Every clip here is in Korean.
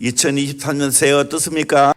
2023년 새해 어떻습니까?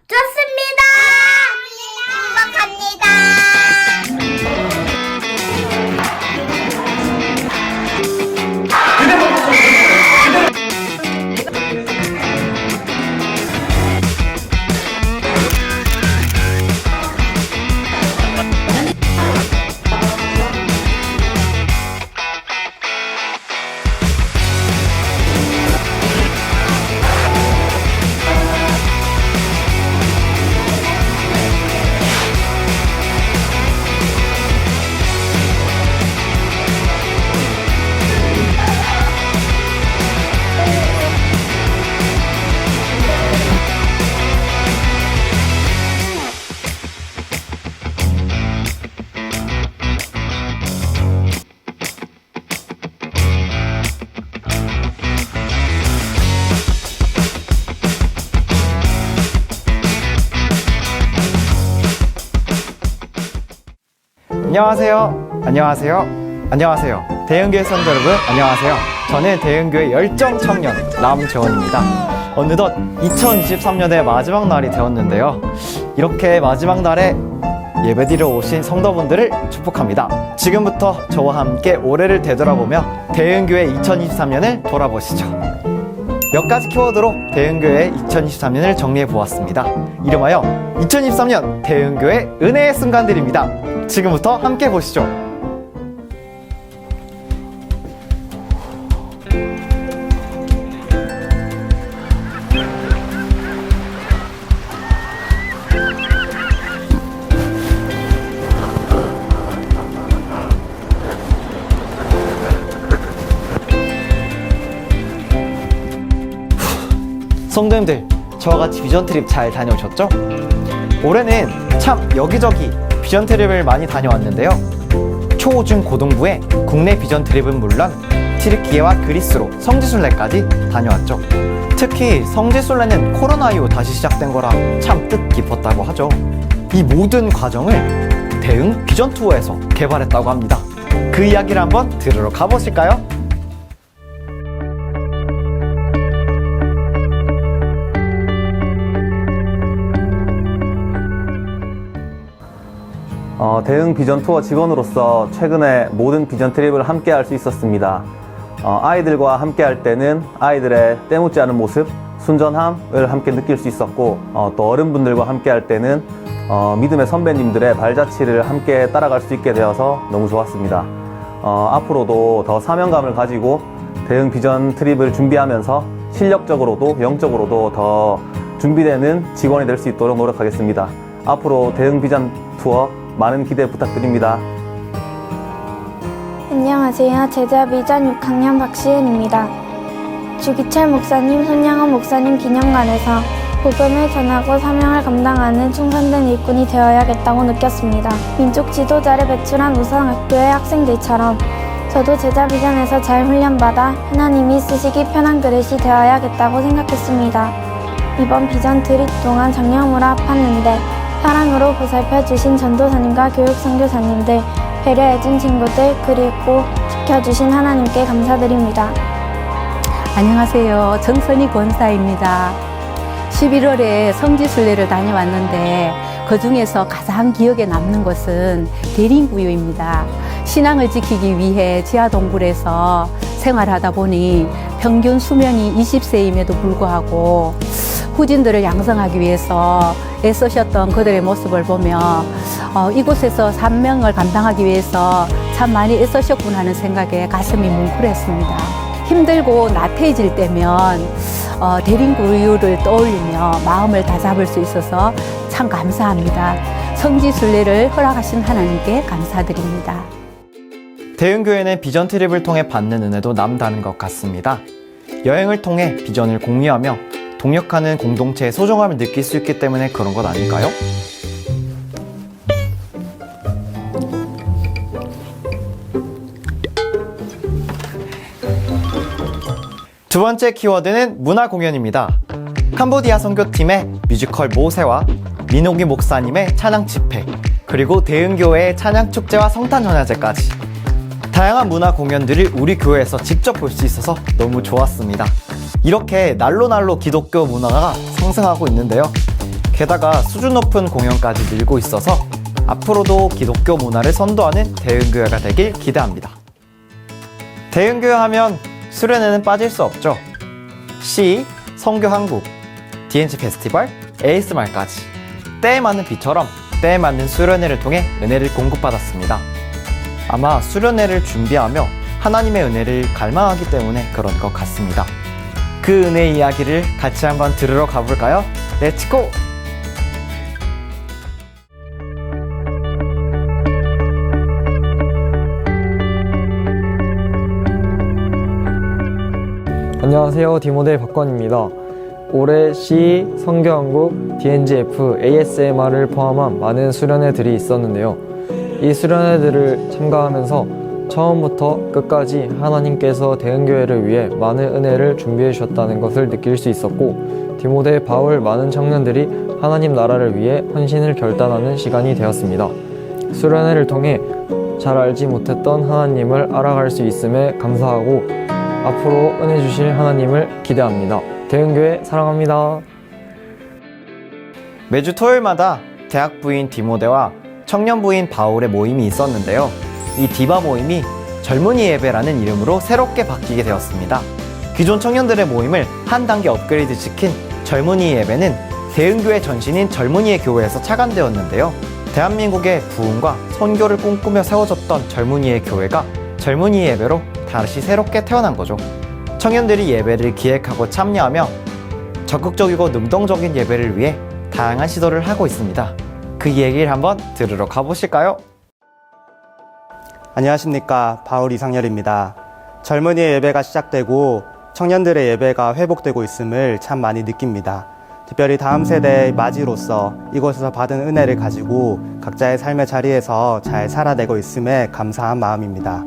안녕하세요. 안녕하세요. 안녕하세요. 대흥교회 성도 여러분, 안녕하세요. 저는 대흥교회 열정 청년 남재원입니다. 어느덧 2023년의 마지막 날이 되었는데요. 이렇게 마지막 날에 예배드리러 오신 성도분들을 축복합니다. 지금부터 저와 함께 올해를 되돌아보며 대흥교회 2023년을 돌아보시죠. 몇 가지 키워드로 대흥교회 2023년을 정리해 보았습니다. 이름하여 2023년 대흥교회 은혜의 순간들입니다. 지금부터 함께 보시죠. 성도님들, 저와 같이 비전 트립 잘 다녀오셨죠? 올해는 참 여기저기 비전 트립을 많이 다녀왔는데요. 초, 중, 고등부에 국내 비전 트립은 물론 튀르키예와 그리스로 성지순례까지 다녀왔죠. 특히 성지순례는 코로나 이후 다시 시작된 거라 참 뜻깊었다고 하죠. 이 모든 과정을 대응 비전 투어에서 개발했다고 합니다. 그 이야기를 한번 들으러 가보실까요? 어, 대응 비전 투어 직원으로서 최근에 모든 비전 트립을 함께 할 수 있었습니다. 어, 아이들과 함께 할 때는 아이들의 때묻지 않은 모습, 순전함을 함께 느낄 수 있었고, 어, 또 어른분들과 함께 할 때는 어, 믿음의 선배님들의 발자취를 함께 따라갈 수 있게 되어서 너무 좋았습니다. 어, 앞으로도 더 사명감을 가지고 대응 비전 트립을 준비하면서 실력적으로도 영적으로도 더 준비되는 직원이 될 수 있도록 노력하겠습니다. 앞으로 대응 비전 투어 많은 기대 부탁드립니다. 안녕하세요. 제자 비전 6학년 박시은입니다. 주기철 목사님, 손양원 목사님 기념관에서 복음을 전하고 사명을 감당하는 충성된 일꾼이 되어야겠다고 느꼈습니다. 민족 지도자를 배출한 우상학교의 학생들처럼 저도 제자 비전에서 잘 훈련받아 하나님이 쓰시기 편한 그릇이 되어야겠다고 생각했습니다. 이번 비전 트립 동안 장려무라 아팠는데 사랑으로 보살펴 주신 전도사님과 교육 선교사님들, 배려해 준 친구들, 그리고 지켜주신 하나님께 감사드립니다. 안녕하세요. 정선희 권사입니다. 11월에 성지순례를 다녀왔는데 그 중에서 가장 기억에 남는 것은 대림구유입니다. 신앙을 지키기 위해 지하 동굴에서 생활하다 보니 평균 수명이 20세임에도 불구하고 후진들을 양성하기 위해서 애쓰셨던 그들의 모습을 보며 어, 이곳에서 산명을 감당하기 위해서 참 많이 애쓰셨구나 하는 생각에 가슴이 뭉클했습니다. 힘들고 나태해질 때면 어, 대림구유를 떠올리며 마음을 다잡을 수 있어서 참 감사합니다. 성지순례를 허락하신 하나님께 감사드립니다. 대흥교회는 비전 트립을 통해 받는 은혜도 남다른 것 같습니다. 여행을 통해 비전을 공유하며 동역하는 공동체의 소중함을 느낄 수 있기 때문에 그런 것 아닐까요? 두 번째 키워드는 문화 공연입니다. 캄보디아 선교팀의 뮤지컬 모세와 민호기 목사님의 찬양 집회, 그리고 대흥교회의 찬양 축제와 성탄 전야제까지 다양한 문화 공연들을 우리 교회에서 직접 볼 수 있어서 너무 좋았습니다. 이렇게 날로 날로 기독교 문화가 상승하고 있는데요. 게다가 수준 높은 공연까지 늘고 있어서 앞으로도 기독교 문화를 선도하는 대흥교회가 되길 기대합니다. 대흥교회 하면 수련회는 빠질 수 없죠. 시, 성교 한국, DNC 페스티벌, ASMR까지 때에 맞는 비처럼 때에 맞는 수련회를 통해 은혜를 공급받았습니다. 아마 수련회를 준비하며 하나님의 은혜를 갈망하기 때문에 그런 것 같습니다. 그 은혜 이야기를 같이 한번 들으러 가볼까요? 렛츠고! 안녕하세요. 디모델 박건입니다. 올해 시, 성교한국, DNGF, ASMR을 포함한 많은 수련회들이 있었는데요. 이 수련회들을 참가하면서 처음부터 끝까지 하나님께서 대은교회를 위해 많은 은혜를 준비해 주셨다는 것을 느낄 수 있었고 디모데 바울 많은 청년들이 하나님 나라를 위해 헌신을 결단하는 시간이 되었습니다. 수련회를 통해 잘 알지 못했던 하나님을 알아갈 수 있음에 감사하고 앞으로 은혜 주실 하나님을 기대합니다. 대은교회 사랑합니다. 매주 토요일마다 대학 부인 디모데와 청년 부인 바울의 모임이 있었는데요. 이 디바 모임이 젊은이 예배라는 이름으로 새롭게 바뀌게 되었습니다. 기존 청년들의 모임을 한 단계 업그레이드 시킨 젊은이 예배는 대흥교회 전신인 젊은이의 교회에서 차관되었는데요. 대한민국의 부흥과 선교를 꿈꾸며 세워졌던 젊은이의 교회가 젊은이 예배로 다시 새롭게 태어난 거죠. 청년들이 예배를 기획하고 참여하며 적극적이고 능동적인 예배를 위해 다양한 시도를 하고 있습니다. 그 얘기를 한번 들으러 가보실까요? 안녕하십니까. 바울 이상열입니다. 젊은이의 예배가 시작되고 청년들의 예배가 회복되고 있음을 참 많이 느낍니다. 특별히 다음 세대의 맞이로서 이곳에서 받은 은혜를 가지고 각자의 삶의 자리에서 잘 살아내고 있음에 감사한 마음입니다.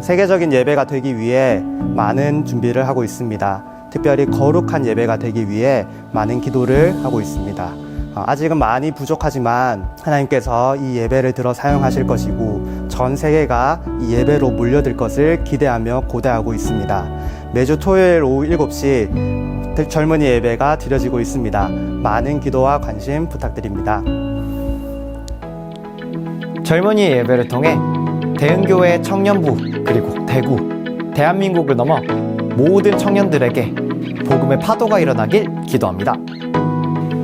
세계적인 예배가 되기 위해 많은 준비를 하고 있습니다. 특별히 거룩한 예배가 되기 위해 많은 기도를 하고 있습니다. 어, 아직은 많이 부족하지만 하나님께서 이 예배를 들어 사용하실 것이고 전 세계가 이 예배로 몰려들 것을 기대하며 고대하고 있습니다. 매주 토요일 오후 7시 젊은이 예배가 드려지고 있습니다. 많은 기도와 관심 부탁드립니다. 젊은이 예배를 통해 대흥교회 청년부 그리고 대구 대한민국을 넘어 모든 청년들에게 복음의 파도가 일어나길 기도합니다.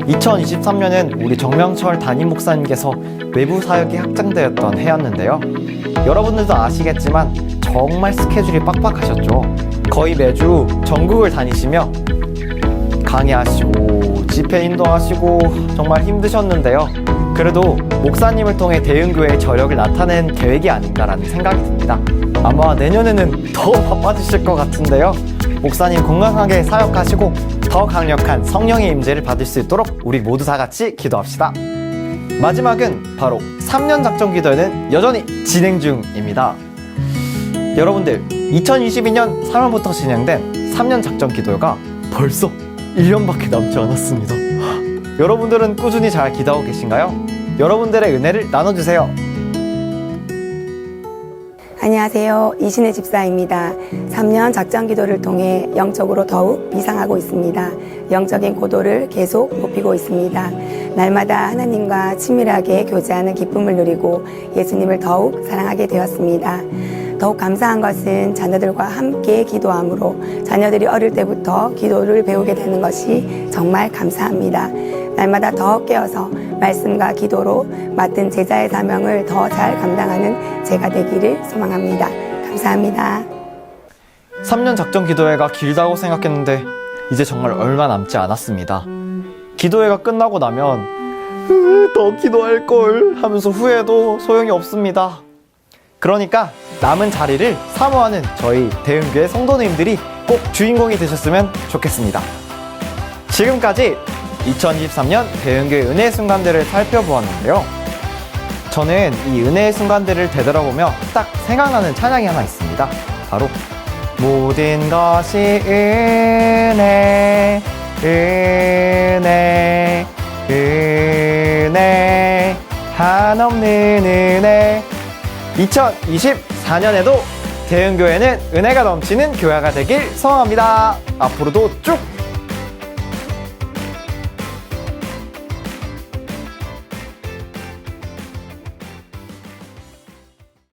2023년은 우리 정명철 담임 목사님께서 외부 사역이 확장되었던 해였는데요. 여러분들도 아시겠지만 정말 스케줄이 빡빡하셨죠. 거의 매주 전국을 다니시며 강의하시고 집회 인도하시고 정말 힘드셨는데요. 그래도 목사님을 통해 대흥교회의 저력을 나타낸 계획이 아닌가라는 생각이 듭니다. 아마 내년에는 더 바빠지실 것 같은데요. 목사님 건강하게 사역하시고 더 강력한 성령의 임재를 받을 수 있도록 우리 모두 다 같이 기도합시다. 마지막은 바로 3년 작전 기도회는 여전히 진행 중입니다. 여러분들 2022년 3월부터 진행된 3년 작전 기도회가 벌써 1년밖에 남지 않았습니다. 여러분들은 꾸준히 잘 기도하고 계신가요? 여러분들의 은혜를 나눠주세요. 안녕하세요. 이신의 집사입니다. 3년 작전 기도를 통해 영적으로 더욱 비상하고 있습니다. 영적인 고도를 계속 높이고 있습니다. 날마다 하나님과 친밀하게 교제하는 기쁨을 누리고 예수님을 더욱 사랑하게 되었습니다. 더욱 감사한 것은 자녀들과 함께 기도함으로 자녀들이 어릴 때부터 기도를 배우게 되는 것이 정말 감사합니다. 날마다 더 깨어서 말씀과 기도로 맡은 제자의 사명을 더 잘 감당하는 제가 되기를 소망합니다. 감사합니다. 3년 작전 기도회가 길다고 생각했는데 이제 정말 얼마 남지 않았습니다. 기도회가 끝나고 나면 으, 더 기도할 걸 하면서 후회도 소용이 없습니다. 그러니까 남은 자리를 사모하는 저희 대흥교회 성도님들이 꼭 주인공이 되셨으면 좋겠습니다. 지금까지 2023년 대흥교회 은혜의 순간들을 살펴보았는데요. 저는 이 은혜의 순간들을 되돌아보며 딱 생각나는 찬양이 하나 있습니다. 바로 모든 것이 은혜, 은혜, 은혜, 한없는 은혜. 2024년에도 대흥교회는 은혜가 넘치는 교회가 되길 소원합니다. 앞으로도 쭉